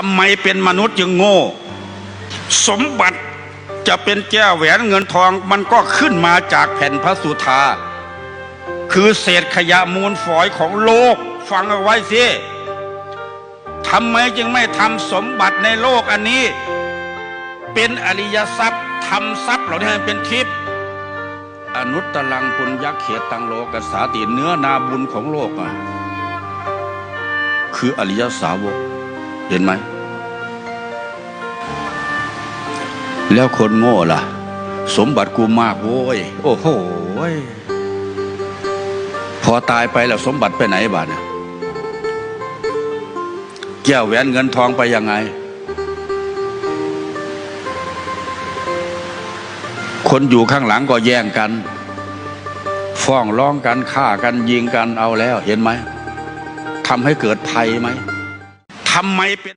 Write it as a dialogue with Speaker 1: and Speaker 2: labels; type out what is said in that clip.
Speaker 1: ทำไมเป็นมนุษย์จึงโง่ สมบัติจะเป็นแก้วแหวนเงินทองมันก็ขึ้นมาจากแผ่นพระสุธา คือเศษขยะมูลฝอยของโลก ฟังเอาไว้สิทำไมจึงไม่ทำสมบัติในโลกอันนี้ เป็นอริยทรัพย์ทำทรัพย์เหล่านี้เป็นทิพย์อนุตตรังปุญญเขตตังโลกัสสาติเนื้อนาบุญของโลกอะคืออริยสาวก เห็นไหม แล้วคนโง่ล่ะ สมบัติกูมากโว้ย โอ้โหยพอตายไปแล้วสมบัติไปไหนบ้าเนี่ยแก้วแหวนเงินทองไปยังไง คนอยู่ข้างหลังก็แย่งกัน ฟ้องร้องกันฆ่ากันยิงกันเอาแล้ว เห็นไหมทำให้เกิดภัยไหม ทำไมเป็น